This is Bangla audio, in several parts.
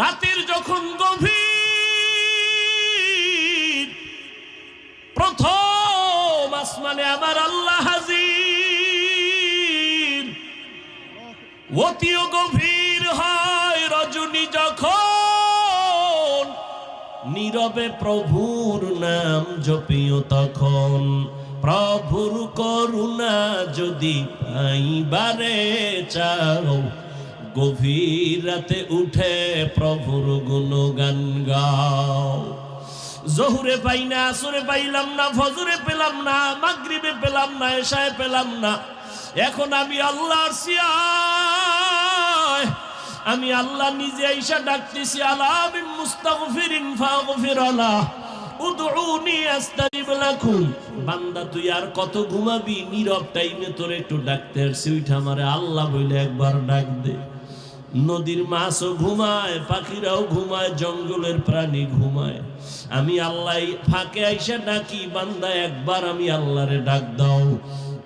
রাতের যখন গভীর, প্রথম আসমানে আমার আল্লাহ হাজির। অতিও গভীর হয় রজনী যখন, নীরবে প্রভুর নাম জপিও তখন। প্রভুর করুণা যদি পাইবারে চাও গভীর রাতে উঠে প্রভুর গুণগান গাও। জহুরে পাই না আসরে পাইলাম না, ফজরে পেলাম না, মাগরিবে পেলাম না, এশায় পেলাম না। এখন আমি আল্লাহর সিয়ায়। আমি আল্লাহ নিজে আইসা ডাকতেছি, আলামিন মুস্তাগফিরিন ফাগফিরালা উদউনি আস্তাজিব লাকুম। বান্দা, তুই আর কত ঘুমাবি? নীরব টাইমে তোর একটু ডাকতে আসছি উঠা আমারে আল্লাহ বইলে একবার ডাক দে। নদীর মাছও ঘুমায়, পাখিরাও ঘুমায়, জঙ্গলের প্রাণী ঘুমায়। আমি আল্লাহ ফাঁকে আইসা ডাকি, বান্দা, একবার আমি আল্লাহরে ডাক দাও।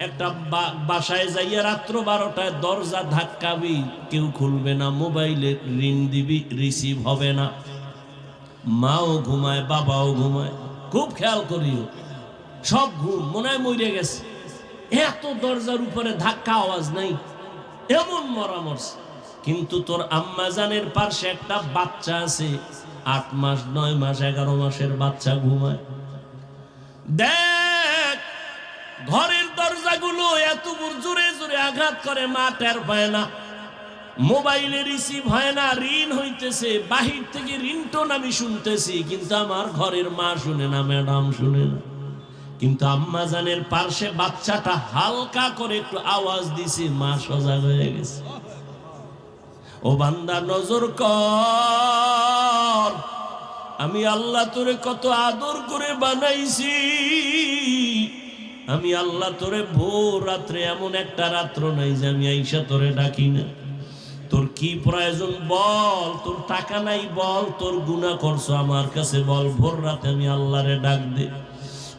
একটা বাসায় যাইয়া রাত্র বারোটায় দরজা ধাক্কাবি কেউ খুলবে না, মোবাইলে ঋণ দিবি, রিসিভ হবে না। মাও ঘুমায়, বাবাও ঘুমায়। খুব খেয়াল করিও, সব ঘুম মনে হয় মরে গেছে। এত দরজার উপরে ধাক্কা আওয়াজ নাই, এমন মরা মরছে। কিন্তু তোর আম্মাজানের পাশে একটা বাচ্চা আছে, আট মাস, নয় মাস, এগারো মাসের বাচ্চা ঘুমায়। দেখ, ঘরের দরজাগুলো এত জোরে জোরে আঘাত করে, মা টের পায় না। মোবাইলে রিসিভ হয় না, ঋণ হইতেছে, বাহির থেকে রিংটোন আমি শুনতেছি, কিন্তু আমার ঘরের মা শুনে না, ম্যাডাম শুনে না। কিন্তু আম্মা জানের পার্শ্বে বাচ্চাটা হালকা করে একটু আওয়াজ দিছে, মা সজাগ হয়ে গেছে। ও বান্দা, নজর কর। আমি আল্লাহ তোরে কত আদর করে বানাইছি। আমি আল্লাহ তোরে ভোর রাত্রে এমন একটা রাত্র নাই যে আমি আইসা তোরে ডাকি না। তোর কি প্রয়োজন বল, তোর টাকা নাই বল, তোর গুণা করছ আমার কাছে বল। ভোর রাতে আমি আল্লাহরে ডাক দে।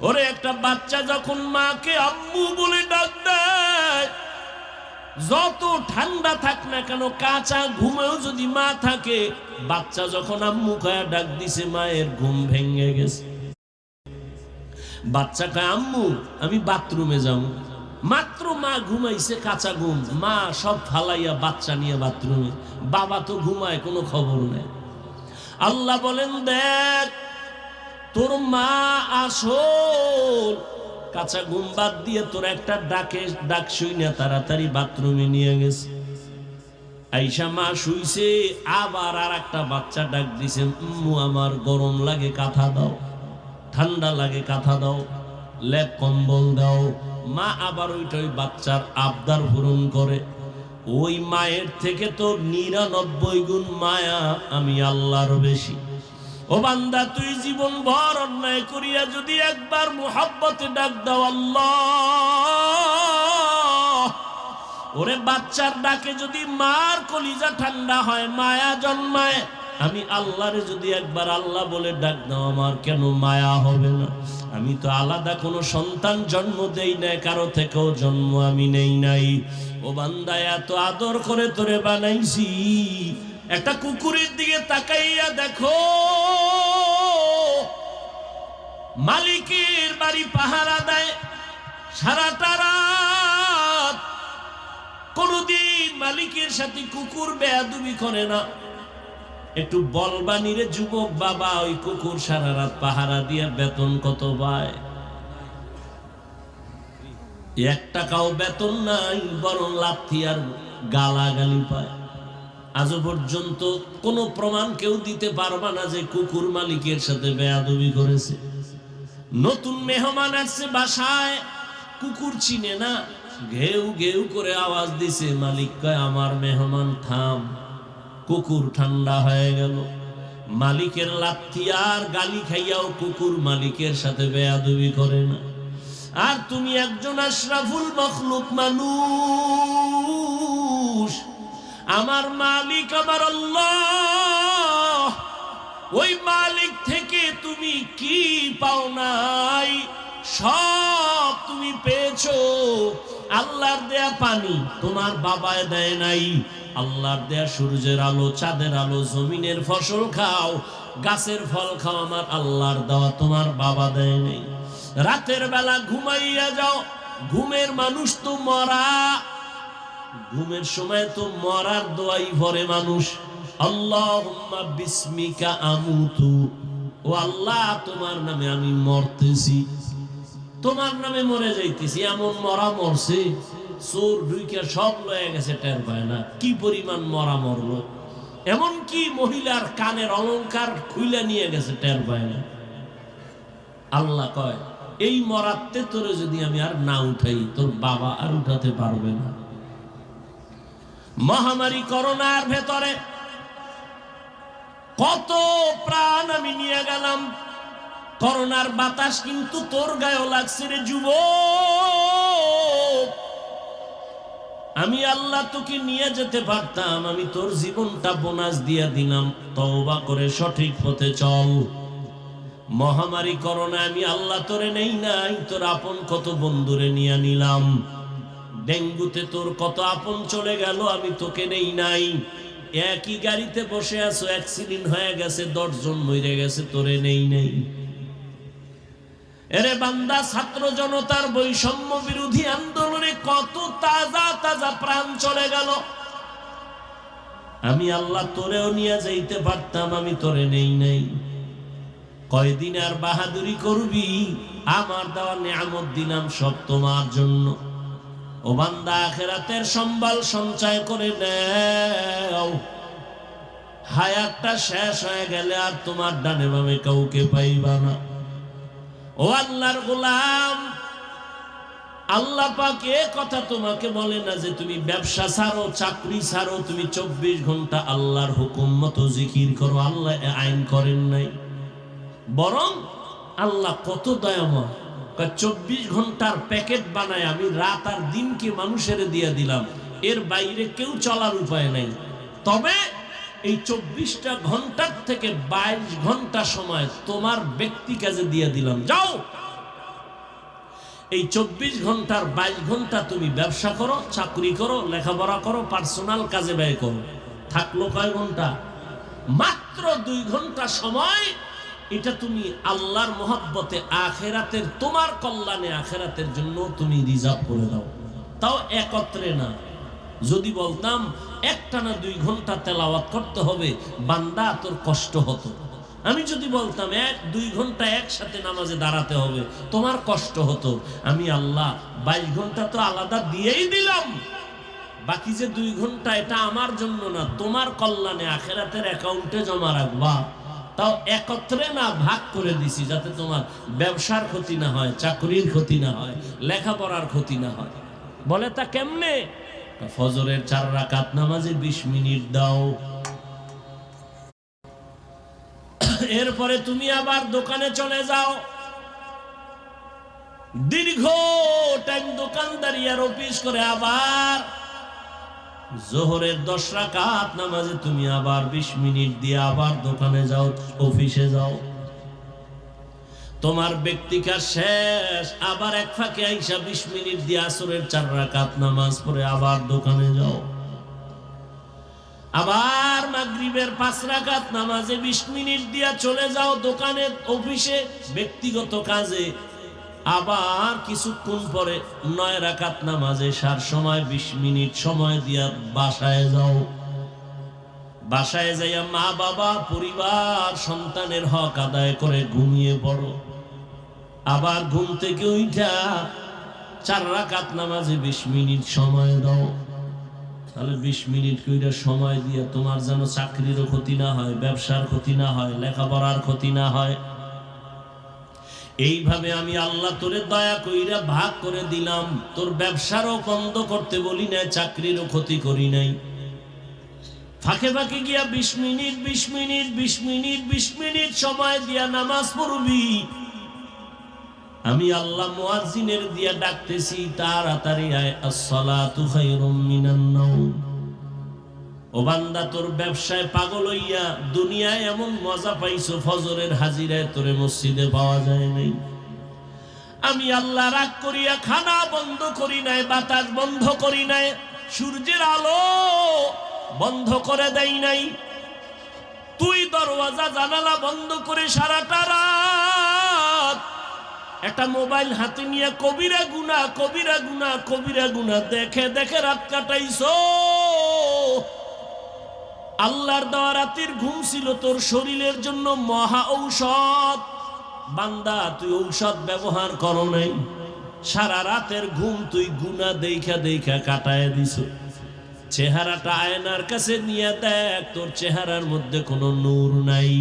ওরে একটা বাচ্চা যখন মাকে আম্মু বলে ডাক দেয় যত ঠান্ডা থাক না কেন, কাঁচা ঘুমেও যদি মা থাকে, বাচ্চা যখন আম্মু খায়া ডাক দিছে, মায়ের ঘুম ভেঙে গেছে। বাচ্চা কয়, আম্মু, আমি বাথরুমে যাব। মাত্র মা ঘুমাইছে, কাঁচা ঘুম। মা সব ফালাইয়া বাচ্চা নিয়ে বাথরুমে। বাবা তো ঘুমায়, কোনো খবর নেই। আল্লাহ বলেন, দেখ, তোর মা আসল কাঁচা ঘুম বাদ দিয়ে তোর একটা ডাকে, ডাক শুই না তাড়াতাড়ি বাথরুমে নিয়ে গেছে। আইসা মা শুইছে, আবার আর একটা বাচ্চা ডাক দিছে, উম্মু, আমার গরম লাগে, কাঁথা দাও, ঠান্ডা লাগে, কাঁথা দাও, লেপ, কম্বল দাও। মা আবার ওইটা ওই বাচ্চার আবদার পূরণ করে। ওই মায়ের থেকে তো নিরানব্বই গুণ মায়া আমি আল্লাহর বেশি। ও বান্দা, তুই জীবন ভর অন্যায় করিয়া যদি একবার মোহাব্বতে ডাক দাও, আল্লাহ। ওরে বাচ্চার ডাকে যদি মার কলিজা ঠান্ডা হয়, মায়া জন্মায়। আমি আল্লাহরে যদি একবার আল্লাহ বলে ডাক দাও, আমার কেন মায়া হবে না? আমি তো আলাদা কোনো সন্তান জন্ম দেই নাই, কারও থেকেও জন্ম আমি নেই নাই। ও বান্দা, এত আদর করে তোরে বানাইছি। একটা কুকুরের দিকে তাকাইয়া দেখো। মালিকের বাড়ি পাহারা দেয়। সারাটা রাত কোনদিন মালিকের সাথে কুকুর বেয়াদুবি করে না। একটু বলবানি রে যুবক বাবা, ওই কুকুর সারা রাত পাহারা দিয়ে বেতন কত পায় এক টাকাও বেতন নাই, বরং লাথি আর গালাগালি পায়। আজও পর্যন্ত কোনো প্রমাণ কেউ দিতে পারবা না যে কুকুর মালিকের সাথে বেয়াদবি করেছে। নতুন মেহমান আসছে বাসায়, কুকুর চিনে না, ঘেউ ঘেউ করে আওয়াজ দিছে, মালিক কয়, আমার মেহমান, থাম। কুকুর ঠান্ডা হয়ে গেল। মালিকের লাথি আর গালি খাইয়াও কুকুর মালিকের সাথে বেয়াদবি করে না। আর তুমি একজন আশরাফুল মখলুক মানুষ। আমার মালিক আমার আল্লাহ। ওই মালিক থেকে তুমি কি পাও নাই? সব তুমি পেয়েছ। আল্লাহর দেয়া পানি তোমার বাবায় দেয় নাই। আল্লাহর দেয়া সূর্যের আলো, চাঁদের আলো, জমিনের ফসল খাও, গাছের ফল খাও, আমার আল্লাহর দেওয়া তোমার বাবা দেয় নাই। রাতের বেলা ঘুমাইয়া যাও, ঘুমের মানুষ তো মরা। ঘুমের সময় তো মরার দোয়াই ভরে মানুষ। আল্লাহুম্মা বিসমিকা আমুতু। ও আল্লাহ, তোমার নামে আমি মরতেছি। তোমার নামে মরে যাইতেছি, এমন মরা মরছে, চোর সব লয়ে গেছে, টের পায় না। কি পরিমাণ মরা মরলো। এমন কি মহিলার কানের অলংকার খুইলা নিয়ে গেছে, টের পায় না। আল্লাহ কয়, এই মরাতে তোরে যদি আমি আর না উঠাই, তোর বাবা আর উঠাতে পারবে না। মহামারী করোনার ভেতরে কত প্রাণ আমি নিয়ে গেলাম। করোনার বাতাস কিন্তু তোর গায়েও লাগছে রে যুব আমি আল্লাহ তোকে নিয়ে যেতে পারতাম, আমি তোর জীবনটা বোনাস দিয়ে দিলাম। তওবা করে সঠিক পথে চল। মহামারী করোনা আমি আল্লাহ তোরে নেই নাই, তোর আপন কত বন্ধুরে নিয়ে নিলাম। ডেঙ্গুতে তোর কত আপন চলে গেল, আমি তোকে নেই নাই। একই গাড়িতে বসে আছো অ্যাক্সিডেন্ট হয়ে গেছে, দশজন মরে গেছে, তোরে নেই নেই। এরে বান্দা, ছাত্র জনতার বৈষম্য বিরোধী আন্দোলনে কত তাজা তাজা প্রাণ চলে গেল। আমি আল্লাহ তোরেও নিয়ে যাইতে পারতাম, আমি তোরে নেই নাই। কয়দিন আর বাহাদুরি করবি? আমার দেওয়া নিয়ামত দিলাম সব তোমার জন্য। ও বান্দা আখেরাতের সম্বল সঞ্চয় করে নেও। হায়াতটা শেষ হয়ে গেলে আর তোমার ডানে বামে কাউকে পাইবা না। ও আল্লাহর গোলাম, আল্লাহ পাক এ কথা তোমাকে বলে না যে তুমি ব্যবসা ছাড়ো, চাকরি ছাড়ো, তুমি চব্বিশ ঘণ্টা আল্লাহর হুকুম মতো জিকির করো, আল্লাহ আইন করেন নাই। বরং আল্লাহ কত দয়াময়। চব্বিশ ঘণ্টার প্যাকেট বানায় আমি, রাত আর দিনকে মানুষের দিয়ে দিলাম। এর বাইরে কেউ চলার উপায় নাই। তবে এই চব্বিশটা ঘণ্টার থেকে বাইশ ঘণ্টা সময় তোমার ব্যক্তি কাজে দিয়ে দিলাম। যাও! এই চব্বিশ ঘণ্টার বাইশ ঘণ্টা তুমি ব্যবসা করো, চাকরি করো, লেখাপড়া করো পার্সোনাল কাজে ব্যয় করো। থাকল কয় ঘণ্টা? মাত্র দুই ঘণ্টা সময় এটা তুমি আল্লাহর মোহাব্বতে আখেরাতের, তোমার কল্যাণে আখেরাতের জন্য তুমি রিজার্ভ করে দাও। তাও একত্রে না। যদি বলতাম, একটা না দুই ঘণ্টা তেলাওয়াত করতে হবে, বান্দা তোর কষ্ট হতো। আমি যদি বলতাম, এক, দুই ঘণ্টা একসাথে নামাজে দাঁড়াতে হবে, তোমার কষ্ট হতো। আমি আল্লাহ, বাইশ ঘণ্টা তো আলাদা দিয়েই দিলাম। বাকি যে দুই ঘণ্টা, এটা আমার জন্য না, তোমার কল্যাণে আখেরাতের অ্যাকাউন্টে জমা রাখবা। তাও একত্রে না ভাগ করে দিছি যাতে তোমার ব্যবসার ক্ষতি না হয়, চাকরির ক্ষতি না হয়, লেখাপড়ার ক্ষতি না হয়। বলে তা কেমনে? ফজরের চার রাকাত নামাজে বিশ মিনিট দাও। এরপরে তুমি আবার দোকানে চলে যাও। দীর্ঘ টাইম দোকানদারি আর অফিস করে আবার জোহরের দশ রাকাত নামাজে তুমি আবার বিশ মিনিট দিয়ে আবার দোকানে যাও, অফিসে যাও। তোমার ব্যক্তিকার শেষ, আবার এক ফাঁকে আইসা বিশ মিনিট দিয়ে আসরের চার রাকাত নামাজ পড়ে আবার দোকানে যাও। আবার মাগরিবের পাঁচ রাকাত নামাজে বিশ মিনিট দিয়া চলে যাও দোকানে অফিসে, ব্যক্তিগত কাজে আবার কিছুক্ষণ পরে নয় রাকাত নামাজে সার সময়, বিশ মিনিট সময় দিয়া বাসায় যাও। বাসায় যাইয়া মা বাবা, পরিবার, সন্তানের হক আদায় করে ঘুমিয়ে পড়ো। আবার ঘুম থেকে উঠা চার রাকাত নামাজে বিশ মিনিট সময় দাও। তাহলে বিশ মিনিট কইরা সময় দিয়ে তোমার যেন চাকরিরও ক্ষতি না হয়, ব্যবসার ক্ষতি না হয়, লেখাপড়ার ক্ষতি না হয় এইভাবে আমি আল্লাহ তোরে দয়া কইরা ভাগ করে দিলাম। তোর ব্যবসারও বন্ধ করতে বলি নাই, চাকরিরও ক্ষতি করি নাই। ফাঁকে ফাঁকে গিয়া বিশ মিনিট বিশ মিনিট বিশ মিনিট বিশ মিনিট সময় দিয়া নামাজ পড়বি। আমি আল্লাহ মুয়াজ্জিনের দিয়া ডাকতেছি, তাড়াতাড়ি আয়, আসসালাতু খায়রুম মিনান নাওম। ও বান্দা, তোর ব্যবসায় পাগল হইয়া দুনিয়ায় এমন মজা পাইছো, ফজরের হাজিরায় তোরে মসজিদে পাওয়া যায় নাই। আমি আল্লাহ রাগ করিয়া খানা বন্ধ করি নাই, বাতাস বন্ধ করি নাই, সূর্যের আলো বন্ধ করে দেই নাই। তুই দরওয়াজা, জানালা বন্ধ করে সারাটা রাত একটা মোবাইল হাতে নিয়ে কবিরা গুনা কবিরা গুনা কবিরা গুনা দেখে দেখে রাত কাটাইছো। আল্লাহর দেওয়া রাতের ঘুম ছিল তোর শরীরের জন্য মহা ঔষধ। বান্দা, তুই ঔষধ ব্যবহার করো নাই। সারা রাতের ঘুম তুই গুনা দেখা দেখা কাটায় দিস। চেহারাটা আয়নার কাছে নিয়ে দেখ, তোর চেহারার মধ্যে কোনো নূর নাই।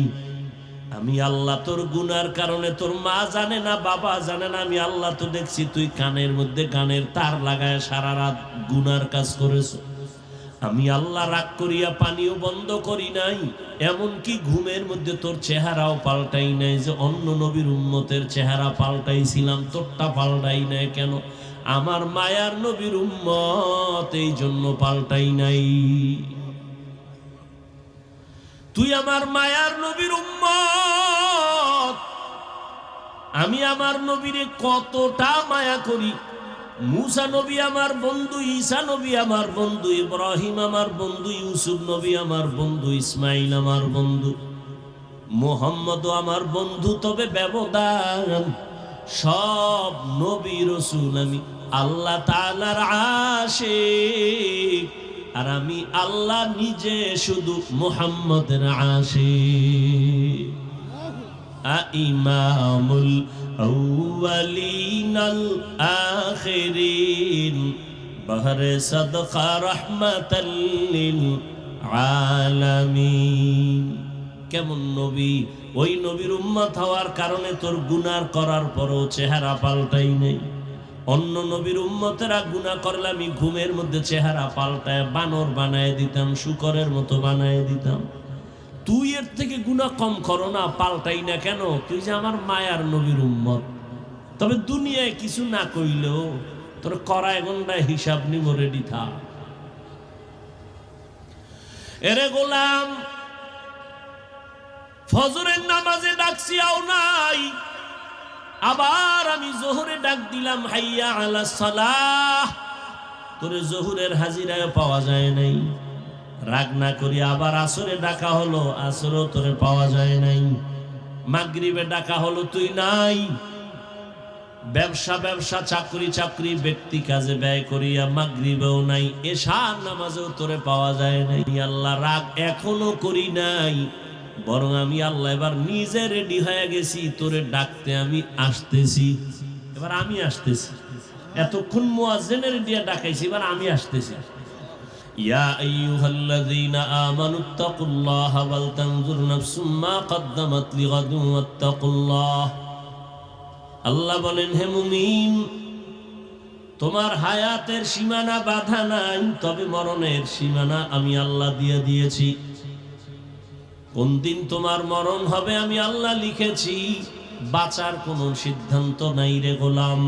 আমি আল্লাহ তোর গুনার কারণে, তোর মা জানে না, বাবা জানে না, আমি আল্লাহ তো দেখছি তুই কানের মধ্যে গানের তার লাগায় সারা রাত গুনার কাজ করেছ। আমি আল্লাহ রাগ করিয়া পানিও বন্ধ করি নাই, এমনকি ঘুমের মধ্যে তোর চেহারাও পাল্টাই নাই যে অন্য নবীর উম্মতের চেহারা পাল্টাইছিলাম, তোরটা পাল্টাই নাই কেন? আমার মায়ার নবীর উম্মত এই জন্য পাল্টাই নাই। তুই আমার মায়ার নবীর উম্মত, আমি আমার নবীরে কতটা মায়া করি? মুসা নবী আমার বন্ধু, ঈসা নবী আমার বন্ধু, ইব্রাহিম আমার বন্ধু, ইউসুফ নবী আমার বন্ধু ইসমাইল আমার বন্ধু মোহাম্মদ আমার বন্ধু। তবে ব্যবধান সব নবী রসুল আমি, আল্লাহ তালার আশে আর আমি আল্লাহ নিজে শুধু মোহাম্মদের আশে ইমামুল الأولين الآخرين بهر صدقة رحمة للعالمين কেমন নবী ওই নবীর উম্মত হওয়ার কারণে তোর গুনার করার পরও চেহারা পাল্টাই নেই অন্য নবীর উম্মতেরা গুনাহ করলে আমি ঘুমের মধ্যে চেহারা পাল্টায় বানর বানায় দিতাম শুকরের মতো বানায় দিতাম তুই এর থেকে গুণা কম করো না, পাল্টাই না কেন? তুই যে আমার মায়ার নবীর উম্মত। তবে দুনিয়ায় কিছু না কইলেও তোর করায় গন্ডায় হিসাব নিব রেডি থাক। এরে গোলাম, ফজরের নামাজে ডাকছি, আও নাই। আবার আমি জোহরে ডাক দিলাম, হাইয়া আলা সালাহ। তোরে জোহরের হাজিরায় পাওয়া যায় নাই। রাগ না করি, আবার আসরে ডাকা হলো, আসরও তোরে পাওয়া যায় নাই। মাগরিবে ডাকা হলো তুই নাই। ব্যবসা ব্যবসা, চাকরি চাকরি, ব্যক্তি কাজে ব্যয় করিয়া মাগরিবেও নাই, এশার নামাজেও তোরে পাওয়া যায় নাই। আল্লাহ রাগ এখনও করি নাই, বরং আমি আল্লাহ এবার নিজে রেডি হয়ে গেছি, তোরে ডাকতে আমি আসতেছি। এবার আমি আসতেছি। এতক্ষণ মোয়াজেনের দিয়া ডাকাইছি, এবার আমি আসতেছি। يا أيها الذين آمنوا اتقوا الله ولتنظر نفس ما قدمت لغد واتقوا الله আল্লাহ বলেন হে মুমিন তোমার হায়াতের সীমানা বাধা নাই তবে মরণের সীমানা আমি আল্লাহ দিয়ে দিয়েছি কোন দিন তোমার মরণ হবে আমি আল্লাহ লিখেছি বাঁচার কোনো সিদ্ধান্ত নাই রে গোলাম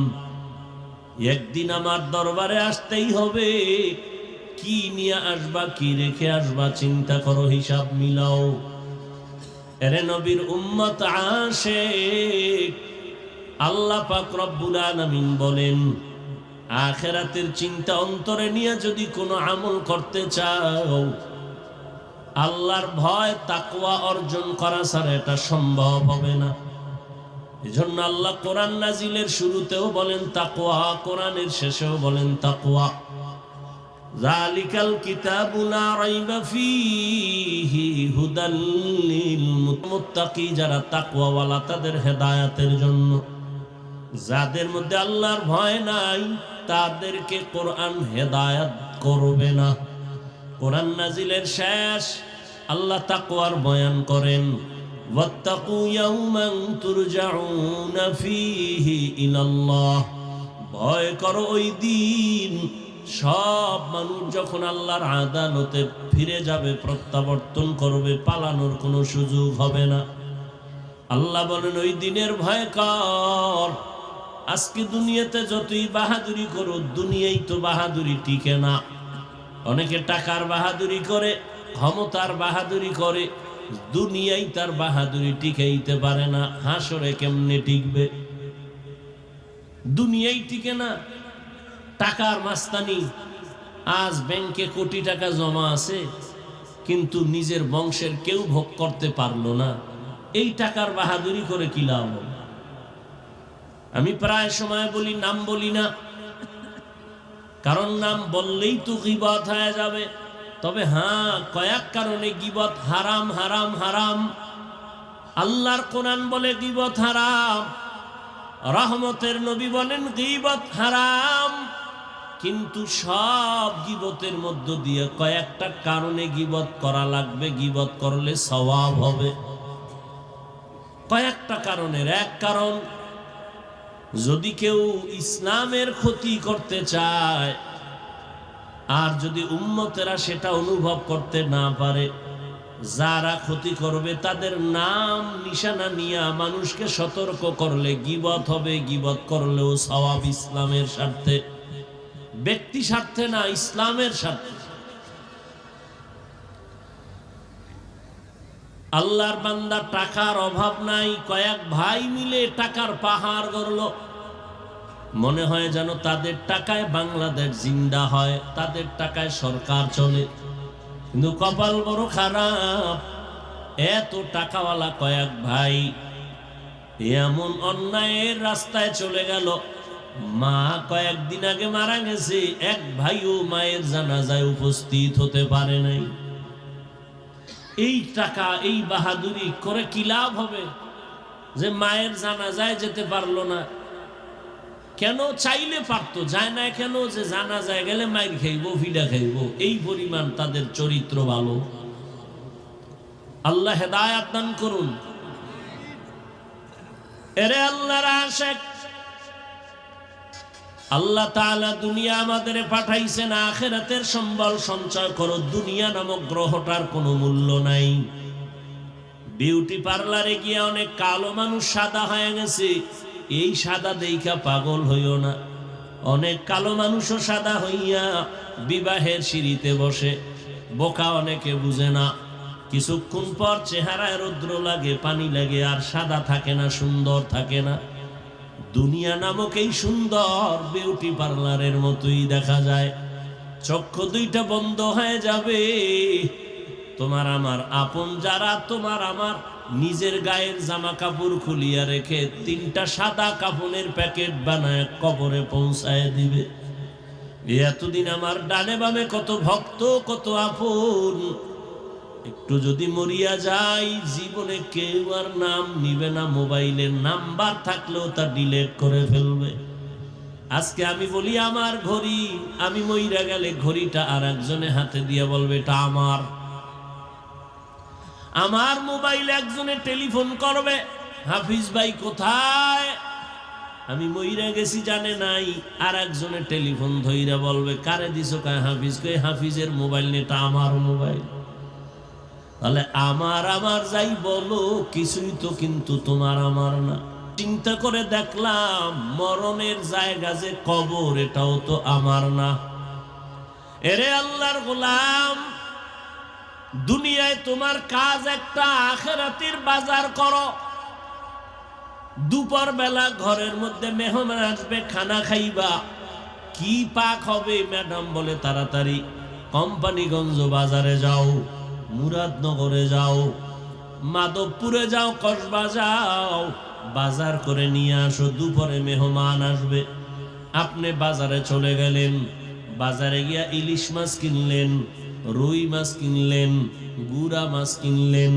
একদিন আমার দরবারে আসতেই হবে কি নিয়ে আসবা, কি রেখে আসবা, চিন্তা করো, হিসাব মিলাও। এরে নবীর উম্মত আসে আল্লাহ পাক রব্বুল আলামিন বলেন, আখেরাতের চিন্তা অন্তরে নিয়ে যদি কোনো আমল করতে চাও, আল্লাহর ভয় তাকওয়া অর্জন করা ছাড়া এটা সম্ভব হবে না। এজন্য আল্লাহ কোরআন নাজিলের শুরুতেও বলেন, তাকওয়া, কোরআনের শেষেও বলেন, তাকওয়া। মুত্তাকি, যারা তাকওয়াওয়ালা, তাদের হেদায়েতের জন্য। যাদের মধ্যে আল্লাহর ভয় নাই, তাদেরকে কোরআন হেদায়েত করবে না। কোরআন নাজিলের শেষ, আল্লাহ তাকওয়ার বয়ান করেন ভয় করো ওই দিন সব মানুষ যখন আল্লাহর আদালতে ফিরে যাবে, প্রত্যাবর্তন করবে, পালানোর কোনো সুযোগ হবে না। আল্লাহ বলেন, ওই দিনের ভয় কর। আজকে দুনিয়াতে যতই বাহাদুরি করো দুনিয়াই তো বাহাদুরি টিকে না। অনেকে টাকার বাহাদুরি করে, ক্ষমতার বাহাদুরি করে দুনিয়াই তার বাহাদুরি টিকাইতে পারে না। হাসরে কেমনে টিকবে? দুনিয়াই টিকে না। টাকার মাস্তানি। আজ ব্যাংকে কোটি টাকা জমা আছে, কিন্তু নিজের বংশের কেউ ভোগ করতে পারল না। এই টাকার বাহাদুরি করে কি লাভ? আমি প্রায় সময় বলি, নাম বলি না। কারণ নাম বললেই তো গিবত হয়ে যাবে। তবে হ্যাঁ কয়েক কারণে গিবত হারাম হারাম হারাম। আল্লাহর কোরআন বলে গিবত হারাম। রহমতের নবী বলেন, গিবত হারাম। কিন্তু সব গিবতের মধ্য দিয়ে কয়েকটা কারণে গিবত করা লাগবে, গিবত করলে স্বভাব হবে। কয়েকটা কারণের। এক কারণ, যদি কেউ ইসলামের ক্ষতি করতে চায়, আর যদি উম্মতেরা সেটা অনুভব করতে না পারে, যারা ক্ষতি করবে, তাদের নাম, নিশানা নিয়ে মানুষকে সতর্ক করলে গিবত হবে, গিবত করলেও সওয়াব ইসলামের স্বার্থে। ব্যক্তি স্বার্থে না, ইসলামের স্বার্থে। আল্লাহর বান্দা টাকার অভাব নাই, কয়েক ভাই মিলে টাকার পাহাড় গড়ল। মনে হয় যেন তাদের টাকায় বাংলাদেশ জিন্দা হয়, তাদের টাকায় সরকার চলে। কিন্তু কপাল বড় খারাপ, এত টাকাওয়ালা কয়েক ভাই এমন অন্যায়ের রাস্তায় চলে গেল। মা কয়েকদিন আগে মারা গেছে, এক ভাইও মায়ের জানাজায় উপস্থিত হতে পারে নাই। এই টাকা, এই বাহাদুরি করে কি লাভ হবে যে মায়ের জানাজায় যেতে পারল না? কেন চাইলে পারতো, যায় না কেন যে জানা যায় গেলে মায়ের খাইবো, ফিডা খাইবো? এই পরিমাণ তাদের চরিত্র ভালো। আল্লাহ হেদায়াত দান করুন। এরে আল্লাহর আশেক আল্লাহ তাআলা দুনিয়া আমাদের পাঠাইছেন, আখেরাতের সম্বল সঞ্চয় করো, দুনিয়া নামক গ্রহটার কোনো মূল্য নাই। বিউটি পার্লারে গিয়ে অনেক কালো মানুষ সাদা হয়ে গেছে, এই সাদা দেইখা পাগল হইও না। অনেক কালো মানুষও সাদা হইয়া বিবাহের সিঁড়িতে বসে, বোকা অনেকে বুঝে না। কিছুক্ষণ পর চেহারায় রৌদ্র লাগে, পানি লাগে, আর সাদা থাকে না, সুন্দর থাকে না। দুনিয়া নামক এই সুন্দর বিউটি পার্লারের মতোই দেখা যায়। চক্ষু দুইটা বন্ধ হয়ে যাবে। তোমার আমার আপন যারা, তোমার আমার নিজের গায়ের জামা কাপড় খুলিয়া রেখে তিনটা সাদা কাপড়ের প্যাকেট বানায় কবরে পৌঁছায় দিবে। এতদিন আমার ডানে বামে কত ভক্ত, কত আপন। একটু যদি মরিয়া যাই, জীবনে কেউ আর নাম নিবে না, মোবাইলের নাম্বার থাকলেও তা ডিলেট করে ফেলবে। আজকে আমি বলি, আমার ঘড়ি। আমি মইরা গেলে ঘড়িটা আর একজনে হাতে দিয়ে বলবে, এটা আমার। আমার মোবাইল একজনে টেলিফোন করবে, হাফিজ ভাই কোথায়? আমি মইরা গেছি জানে নাই, আর একজনে টেলিফোন ধইরা বলবে, কারে দিছো কায় হাফিজ? কে হাফিজের মোবাইল নেটা আমার মোবাইল। তাহলে আমার আমার যাই বলো, কিছুই তো কিন্তু তোমার আমার না। চিন্তা করে দেখলাম, মরণের জায়গা যে কবর, এটাও তো আমার না। এরে আল্লাহর গোলাম, দুনিয়ায় তোমার কাজ একটা, আখেরাতের বাজার করো। দুপুর বেলা ঘরের মধ্যে মেহমান আসবে, খানা খাইবা। কি পাক হবে, ম্যাডাম বলে তাড়াতাড়ি। কোম্পানিগঞ্জ বাজারে যাও। মুরাদনগরে যাও, মাধবপুরে যাও, কসবা যাও, বাজার করে নিয়ে আসো, দুপুরে মেহমান আসবে। আপনি বাজারে চলে গেলেন, বাজারে গিয়া ইলিশ মাছ কিনলেন, রুই মাছ কিনলেন, গুড়া মাছ কিনলেন,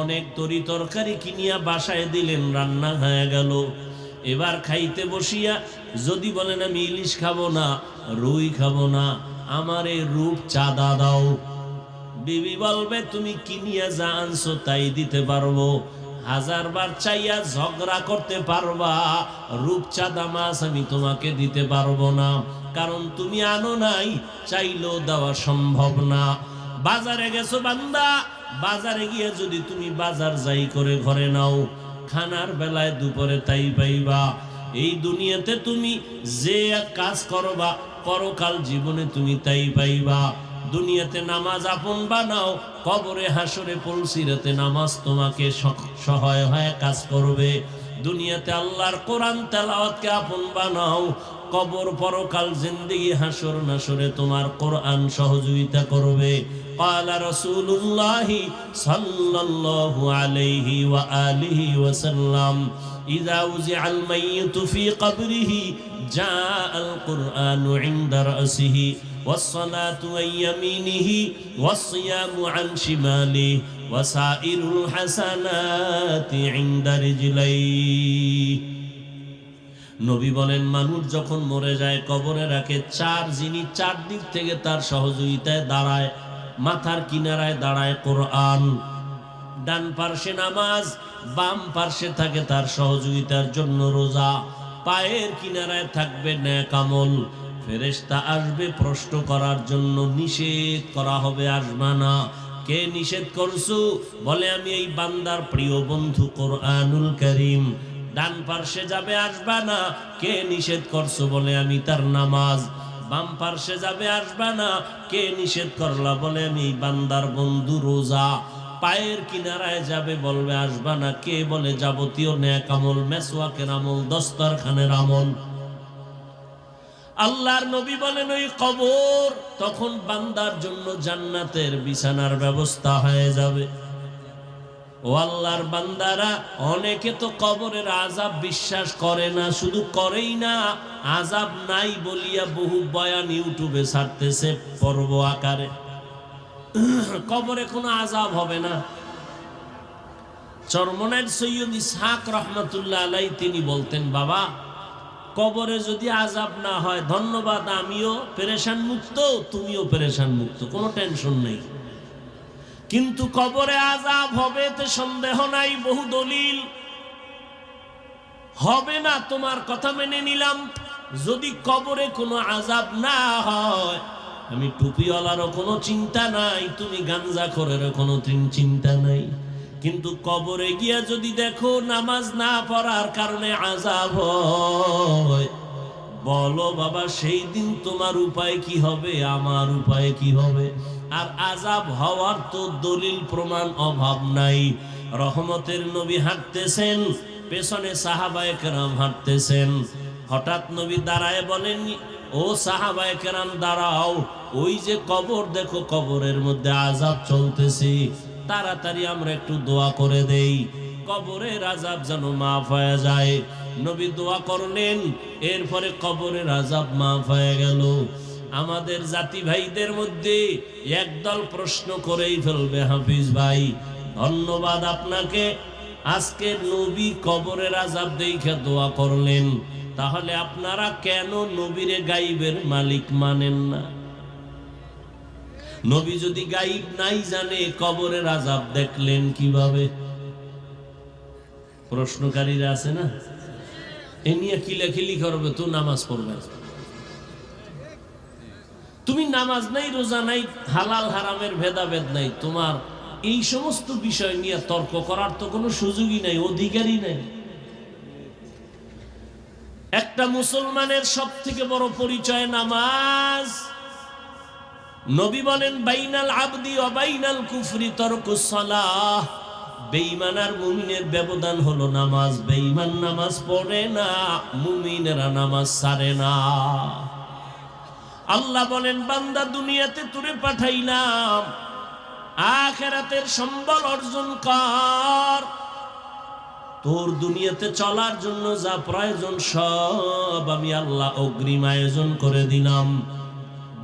অনেক তরি তরকারি কিনিয়া বাসায় দিলেন, রান্না হয়ে গেল। এবার খাইতে বসিয়া যদি বলেন আমি ইলিশ খাব না, রুই খাব না, আমার এই রূপ চাঁদা দাও। বিবি বলবে, তুমি কিনিয়া যা আনছো তাই দিতে পারব। হাজার বার চাইয়া ঝগড়া করতে পারবা রূপচাঁদা মাছ আমি তোমাকে দিতে পারব না। কারণ তুমি আনো নাই, চাইলেও দেওয়া সম্ভব না। বাজারে গেছো বান্দা, বাজারে গিয়ে যদি তুমি বাজার যাই করে ঘরে নাও, খানার বেলায় দুপুরে তাই পাইবা। এই দুনিয়াতে তুমি যে কাজ করবা, পরকাল জীবনে তুমি তাই পাইবা। দুনিয়াতে নামাজ আপন বানাও কবরে হাসরে পলসিরাতে নামাজ তোমাকে সহ- সহায় হয়ে কাজ করবে দুনিয়াতে আল্লাহর কোরআন তেলাওয়াতকে আপন বানাও কবর পরকাল জিন্দিগি হাসর নাসরে তোমার কোরআন সহযোগিতা করবে قال رسول الله صلى الله عليه وآله وسلم إذا وزع الميت في قبره جاء القرآن عند رأسه والصلاة عن يمينه والصيام عن شماله وسائر الحسنات عند رجليه নবী বলেন মানুষ যখন মরে যায় কবরে রাখে চার যিনি চার দিক থেকে তার সহযোগিতায় দাঁড়ায় মাথার কিনারায় দাঁড়ায় কোরআন ডান পার্শ্বে নামাজ বাম পার্শ্বে থাকে তার সহযোগিতার জন্য রোজা পায়ের কিনারায় থাকবে ন্যাকামল ফেরেশতা আসবে প্রশ্ন করার জন্য, নিষেধ করা হবে আসবা না কে নিষেধ করছ? বলে, আমি এই বান্দার প্রিয় বন্ধু কোরআনুল করিম। ডান পার্শ্বে যাবে আসবা না কে নিষেধ করছ? বলে, আমি তার নামাজ। বাম পার্শ্বে যাবে আসবা না কে নিষেধ করলা? বলে, আমি বান্দার বন্ধু রোজা। পায়ের কিনারায় যাবে, বলবে আসবা না কে বলে যাবতীয় ন্যাক আমল মেসওয়াকের আমল, দস্তরখানের আমল? আল্লাহর নবী বলেন, ওই কবর তখন বান্দার জন্য জান্নাতের বিছানার ব্যবস্থা হয়ে যাবে। ও আল্লাহর বান্দারা, অনেকে তো কবরের আজাব বিশ্বাস করে না, শুধু করেই না আজাব নাই বলিয়া বহু বয়ান ইউটিউবে ছাড়তেছে পর্ব আকারে। কবরে কোনো আজাব হবে না। চরমনের সৈয়দ ইসহাক রহমতুল্লাহ আলাই তিনি বলতেন, বাবা কবরে যদি আজাব না হয়, ধন্যবাদ, আমিও পেরেশান মুক্ত তুমিও পেরেশান মুক্ত কোনো টেনশন নেই। কিন্তু কবরে আজাব হবে তে সন্দেহ নাই, বহু দলিল। হবে না, তোমার কথা মেনে নিলাম। যদি কবরে কোনো আজাব না হয়, আমি টুপিওয়ালারও কোনো চিন্তা নাই, তুমি গাঞ্জা করেরও কোনো চিন- চিন্তা নাই। কিন্তু কবরে গিয়া যদি দেখো নামাজ না পড়ার কারণে আজাব হয়, বলো বাবা, সেই দিন তোমার উপায় কি হবে? আমার উপায় কি হবে? আর আজাব হওয়ার তো দলিল প্রমাণ অভাব নাই। রহমতের নবী হাঁটতেছেন, পেছনে সাহাবায়ে কেরাম হাঁটতেছেন। হঠাৎ নবী দাঁড়ায় বলেন, ও সাহাবায়ে কেরাম দাঁড়াও। ওই যে কবর, দেখো কবরের মধ্যে আজাব চলতেছে। তাড়াতাড়ি আমরা একটু দোয়া করে দেই। কবরের আজাব যেন মাফ হয়ে যায়। নবী দোয়া করলেন, এরপরে কবরের আজাব মাফ হয়ে গেল। আমাদের জাতি ভাইদের মধ্যে একদল প্রশ্ন করেই ফেলবে, হাফিজ ভাই। ধন্যবাদ আপনাকে। আজকে নবী কবরের আজাব দেখে দোয়া করলেন। তাহলে আপনারা কেন নবীরে গাইবের মালিক মানেন না? নবী যদি গাইব নাই জানে, কবরের আজাব দেখলেন কীভাবে? প্রশ্নকারীরা আছে না? এ নিয়ে কিলাকিলি করবে? তো নামাজ পড়বে। তুমি নামাজ নাই, রোজা নাই, হালাল হারামের ভেদাভেদ নাই, তোমার এই সমস্ত বিষয় নিয়ে তর্ক করার তো কোনো সুযোগই নাই, অধিকারই নাই। একটা মুসলমানের সব থেকে বড় পরিচয় নামাজ। নবী বলেন, বাইনাল আবদি অবাইনাল কুফরি সালাহ। বেঈমান আর মুমিনের ব্যবধান হলো নামাজ। বেঈমান নামাজ পড়ে না, মুমিনেরা নামাজ সারে না। আল্লাহ বলেন, বান্দা দুনিয়াতে তুলে পাঠাইলাম, আখেরাতের সম্বল অর্জন কর। তোর দুনিয়াতে চলার জন্য যা প্রয়োজন সব আমি আল্লাহ অগ্রিম আয়োজন করে দিলাম।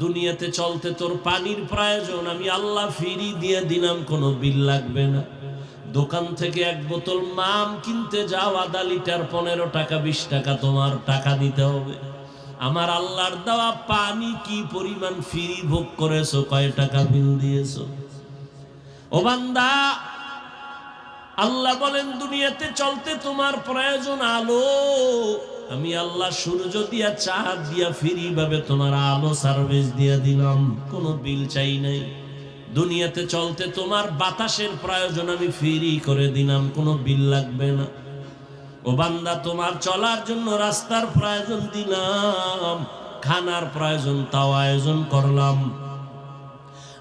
দুনিয়াতে চলতে তোর পানির প্রয়োজন, আমি আল্লাহ ফিরি দিয়ে দিলাম, কোনো বিল লাগবে না। দোকান থেকে এক বোতল মাম কিনতে যাও, আধা লিটার পনেরো টাকা, বিশ টাকা তোমার টাকা দিতে হবে। আমার আল্লাহর দেওয়া পানি কি পরিমাণ ফিরি ভোগ করেছ, কয় টাকা বিল দিয়েছ? ও বান্দা, আল্লাহ বলেন, দুনিয়াতে চলতে তোমার প্রয়োজন আলো। আমি আল্লাহ সূর্য দিয়া চাঁদ দিয়া ফ্রি ভাবে তোমার আলো সার্ভিস দিয়া দিলাম। কোনো বিল চাই নাই। দুনিয়াতে চলতে তোমার বাতাসের প্রয়োজন আমি ফ্রি করে দিলাম, কোনো বিল লাগবে না। ও বান্দা, তোমার চলার জন্য রাস্তার প্রয়োজন দিলাম, খানার প্রয়োজন তাও আয়োজন করলাম।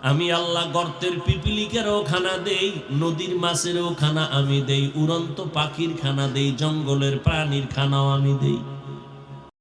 আমি আল্লাহ গর্তের পিপিলিকেরও খানা দেই, নদীর মাছেরও খানা আমি দেই, উড়ন্ত পাখির খানা দেই, জঙ্গলের প্রাণীর খানাও আমি দেই।